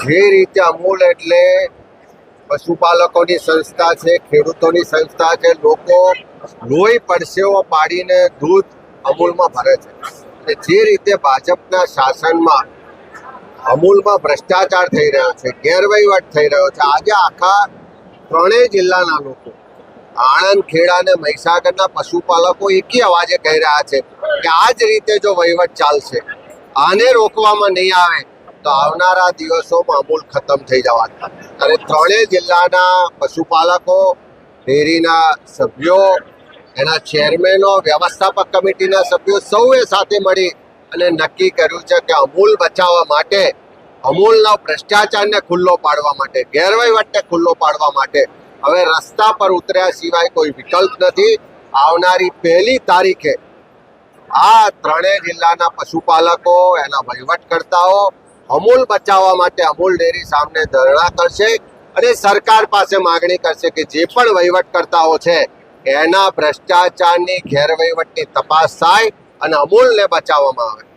જે રીતે અમૂલ એટલે પશુપાલકોની સંસ્થા છે, ખેડૂતોની સંસ્થા છે, લોકો લોહી પરસેવો પાડીને દૂધ અમૂલમાં ભરે છે. જે રીતે ભાજપના શાસનમાં અમૂલમાં ભ્રષ્ટાચાર થઈ રહ્યો છે, ગેરવહીવટ થઈ રહ્યો છે, આજે આખા ત્રણેય જિલ્લાના લોકો, આણંદ, ખેડા અને મહીસાગરના પશુપાલકો એકી અવાજે કહી રહ્યા છે કે આ જ રીતે જો વહીવટ ચાલશે, આને રોકવામાં નહીં આવે તો આવનારા દિવસોમાં અમૂલ ખતમ થઈ જવાના. અને ત્રણેય જિલ્લાના પશુપાલકો, ડેરીના સભ્યો, એના ચેરમેનો, વ્યવસ્થાપક કમિટીના સભ્યો સૌએ સાથે મળી અને નક્કી કર્યું છે કે અમૂલ બચાવવા માટે, અમૂલના ભ્રષ્ટાચારને ખુલ્લો પાડવા માટે, ગેરવહીવટને ખુલ્લો પાડવા માટે હવે રસ્તા પર ઉતર્યા સિવાય કોઈ વિકલ્પ નથી. આવનારી પહેલી તારીખે આ ત્રણેય જિલ્લાના પશુપાલકો, એના વહીવટકર્તાઓ અમૂલ બચાવવા માટે અમૂલ ડેરી સામે ધરણા કરશે અને સરકાર પાસે માગણી કરશે કે જે પણ વહીવટકર્તાઓ છે, એના ભ્રષ્ટાચારની ગેરવહીવટની તપાસ થાય અને અમૂલને બચાવવામાં આવે.